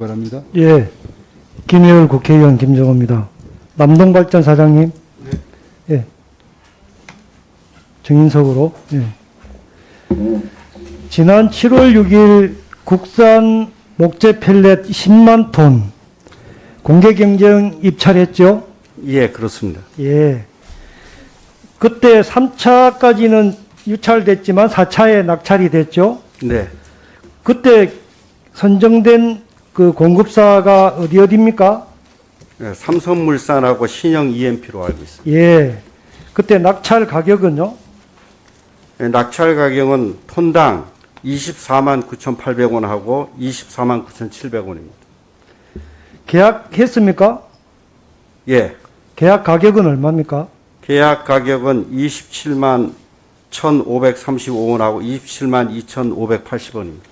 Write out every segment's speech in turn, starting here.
바랍니다. 예, 김혜율 국회의원 김정호입니다. 남동발전 사장님. 예. 정인석으로. 예. 지난 7월 6일 국산 목재 펠렛 10만 톤 공개 경쟁 입찰했죠? 예, 그렇습니다. 예. 그때 3차까지는 유찰됐지만 4차에 낙찰이 됐죠? 네. 그때 선정된 그 공급사가 어디 어디입니까? 네, 삼성물산하고 신형 EMP로 알고 있습니다. 예. 그때 낙찰 가격은요? 네, 낙찰 가격은 톤당 24만 9,800원 하고 24만 9,700원입니다. 계약했습니까? 예. 계약 가격은 얼마입니까? 계약 가격은 27만 1,535원하고 27만 2,580원입니다.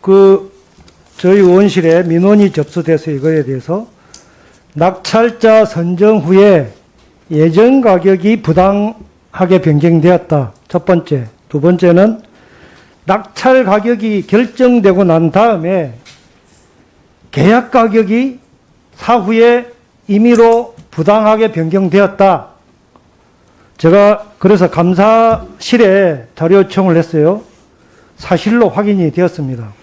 그 저희 의원실에 민원이 접수돼서 이거에 대해서 낙찰자 선정 후에 예정 가격이 부당하게 변경되었다. 첫 번째. 두 번째는 낙찰 가격이 결정되고 난 다음에 계약 가격이 사후에 임의로 부당하게 변경되었다. 제가 그래서 감사실에 자료 요청을 했어요. 사실로 확인이 되었습니다.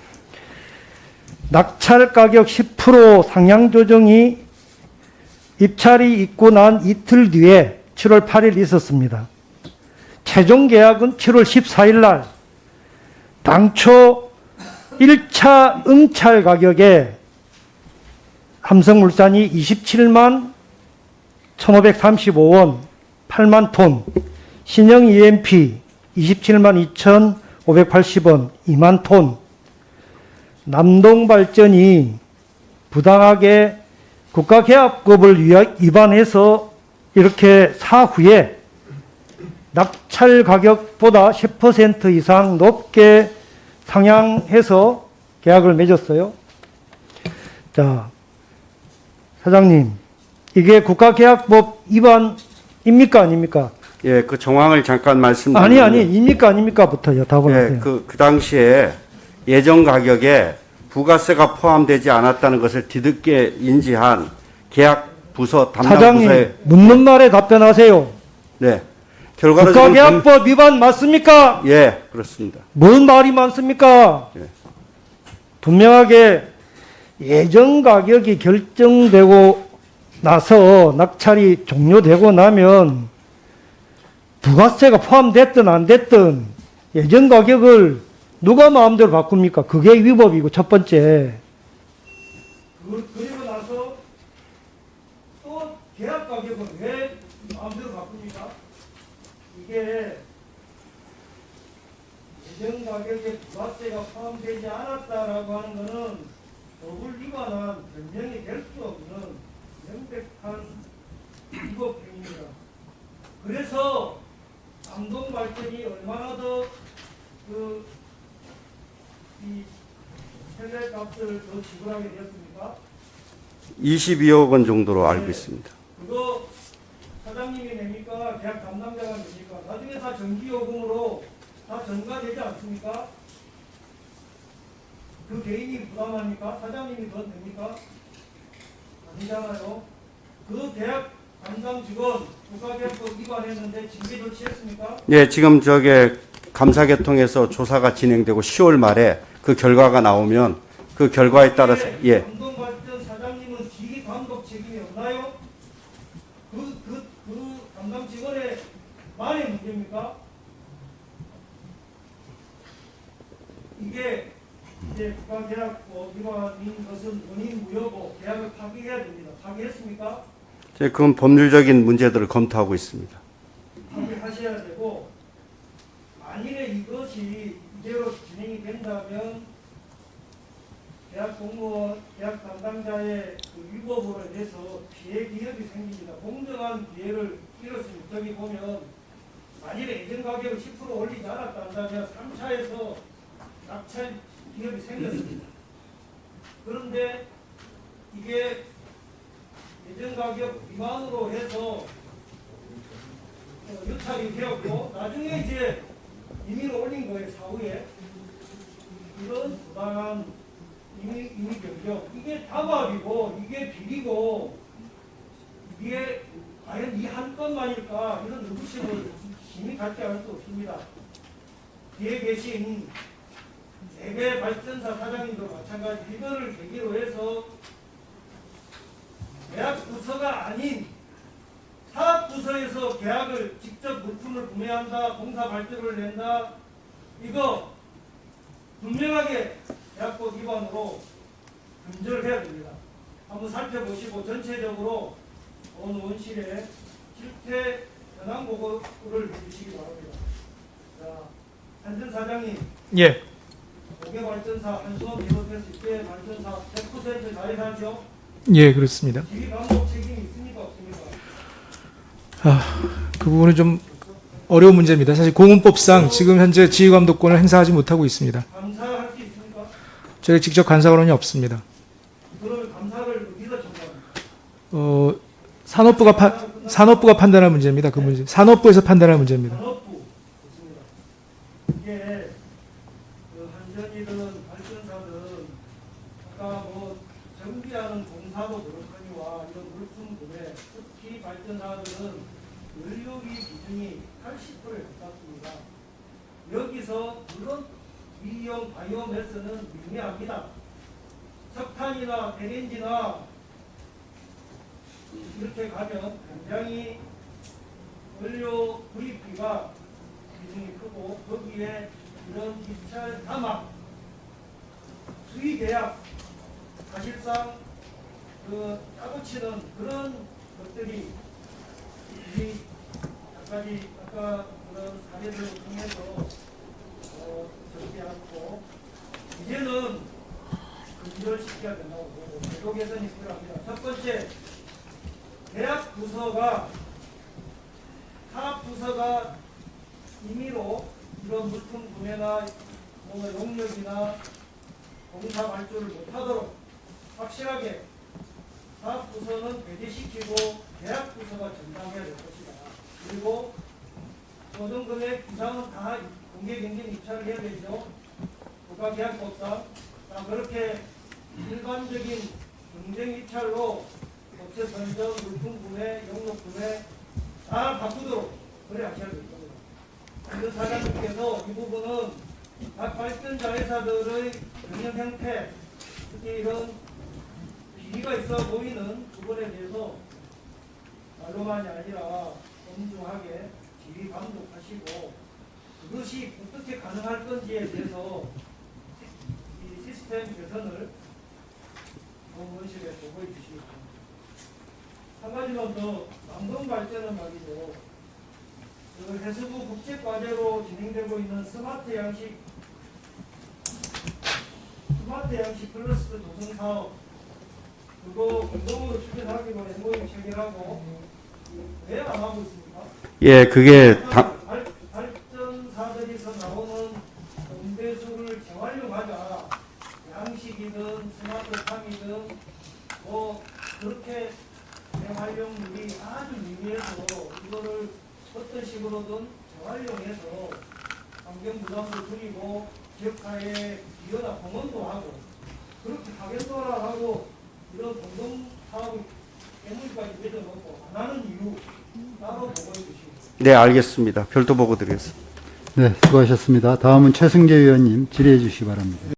낙찰 가격 10% 상향 조정이 입찰이 있고 난 이틀 뒤에 7월 8일 있었습니다. 최종 계약은 7월 14일 날 당초 1차 응찰 가격에 삼성물산이 27만 1,535원 8만 톤, 신형 EMP 27만 2,580원 2만 톤, 남동발전이 부당하게 국가계약법을 위반해서 이렇게 사후에 낙찰 가격보다 10% 이상 높게 상향해서 계약을 맺었어요. 자, 사장님, 이게 국가계약법 위반입니까 아닙니까? 예, 그 정황을 잠깐 말씀드리면 아니 아니 입니까 아닙니까부터 답을 예, 하세요. 그, 그 당시에 예정 가격에 부가세가 포함되지 않았다는 것을 뒤늦게 인지한 계약 부서 담당 사장님 부서에 묻는 말에 답변하세요. 네. 결과로 지금 국가계약법 위반 맞습니까? 금- 예, 그렇습니다. 뭔 말이 많습니까? 예. 분명하게 예정 가격이 결정되고 나서 낙찰이 종료되고 나면 부가세가 포함됐든 안 됐든 예정 가격을 누가 마음대로 바꿉니까? 그게 위법이고 첫 번째. 그, 그리고 나서 또 계약 가격은 왜 마음대로 바꿉니까? 이게 예정 가격에 부가세가 포함되지 않았다라고 하는 것은 법을 위반한 변명이 될 수 없는 명백한 위법 행위입니다. 그래서 남동 발전이 얼마나 더그 이 셀레 값을 더 지불하게 되었습니까? 22억 원 정도로 알고 있습니다. 그거 사장님이 냅니까? 계약 담당자가 냅니까? 나중에 다 정기요금으로 다 전가되지 않습니까? 그 개인이 부담합니까? 사장님이 더 냅니까? 아니잖아요. 그 계약 담당 직원 국가계약법 위반했는데 징계 조치했습니까? 예, 지금 저게 감사계통에서 조사가 진행되고 10월 말에 그 결과가 나오면 그 결과에 따라서 예, 감동발전 사장님은 지휘 감독 책임이 없나요? 그, 그, 그 담당 직원의 만의 문제입니까? 이게 이제 국가 계약법 위반인 것은 원인 무효고 계약을 파기해야 됩니다. 파기했습니까? 제 그건 법률적인 문제들을 검토하고 있습니다. 파기하셔야 되고 만일에 이것이 이대로 진행이 된다면 계약 공무원, 계약 담당자의 그 위법으로 인해서 피해 기업이 생깁니다. 공정한 기회를 잃었습니다. 저기 보면 만일에 예전 가격을 10% 올리지 않았다 한다면 3차에서 낙찰 기업이 생겼습니다. 그런데 이게 예전 가격 위반으로 해서 어, 유찰이 되었고 나중에 이제 임의로 올린 거예요 사후에 이런 부당한 이미 이미 변경 이게 다밥이고 이게 비리고 이게 과연 이 한 건만일까 이런 의구심을 심히 갖지 않을 수 없습니다. 뒤에 계신 세계 발전사 사장님도 마찬가지 이거를 계기로 해서 계약 부서가 아닌 사업 부서에서 계약을 직접 물품을 구매한다, 공사 발주를 낸다, 이거 분명하게 계약법 위반으로 금절해야 됩니다. 한번 살펴보시고 전체적으로 온 원실에 실태 현황 보고를 해주시기 바랍니다. 자, 한전 사장님, 예, 고개 발전사 한수원 비롯해서 이때 발전사 100% 자회사죠? 예, 그렇습니다. 지휘 감독 책임이 있습니까 없습니까? 그 부분은 좀 어려운 문제입니다. 사실 공문법상 지금 현재 지휘 감독권을 행사하지 못하고 있습니다. 저희 직접 없습니다. 감사를 어디서 청구합니까? 어, 산업부가 파, 산업부가 판단할 문제입니다. 그 문제. 산업부에서 판단할 문제입니다. 산업부 좋습니다. 이게 그 한전이든 발전사든 아까 뭐 정비하는 공사도 그렇거니와 이런 물품 구매 특히 발전사들은 연료비 비중이 80%에 가깝습니다. 여기서 물론 위험 바이오매스는 미미합니다. 석탄이나 LNG나 이렇게 가면 굉장히 원료 구입비가 비중이 크고 거기에 이런 입찰 담합 수의 계약 사실상 그 짜고 치는 그런 것들이 이 여기까지 아까 그런 사례들을 통해서 어, 적지 않고 이제는 근절시켜야 된다고 보고 제도 개선이 필요합니다. 첫 번째 대학 부서가 사업 부서가 임의로 이런 물품 구매나 뭔가 용역이나 공사 발주를 못하도록 확실하게 사업 부서는 배제시키고 계약 부서가 전담해야 될 것이다. 그리고 모든 금액 이상은 다 공개 경쟁 입찰을 해야 되죠. 국가계약법상 자, 그렇게 일반적인 경쟁 입찰로 업체 선정, 물품 구매, 용역 구매 다 바꾸도록 그래 하셔야 될 겁니다. 그 사장님께서 이 부분은 각 발전자 회사들의 경영 형태, 특히 이런 비리가 있어 보이는 부분에 대해서 말로만이 아니라 엄중하게 지휘 감독하시고 그것이 어떻게 가능할 건지에 대해서 이 시스템 개선을 공무원실에 보고해 주시기 바랍니다. 한 가지만 더 남동 발전은 말이죠. 그 해수부 국제과제로 진행되고 있는 스마트 양식 스마트 양식 플러스 도성 사업 그거 공동으로 추진하기로 MOU 체결하고 왜 안 하고 있습니까? 예, 그게 다, 발, 발전사들에서 나오는 음배수를 재활용하자 양식이든 스마트팜이든 뭐 그렇게 재활용률이 아주 미미해서 이거를 어떤 식으로든 재활용해서 환경 부담도 줄이고 지역사회에 기여나 공헌도 하고 그렇게 하겠노라 하고 이런 공동 사업을 깨물까지 맺어놓고 안 하는 이유 따로 보고해 주시고 네, 알겠습니다. 별도 보고 드리겠습니다. 네, 수고하셨습니다. 다음은 최승재 의원님 질의해 주시기 바랍니다.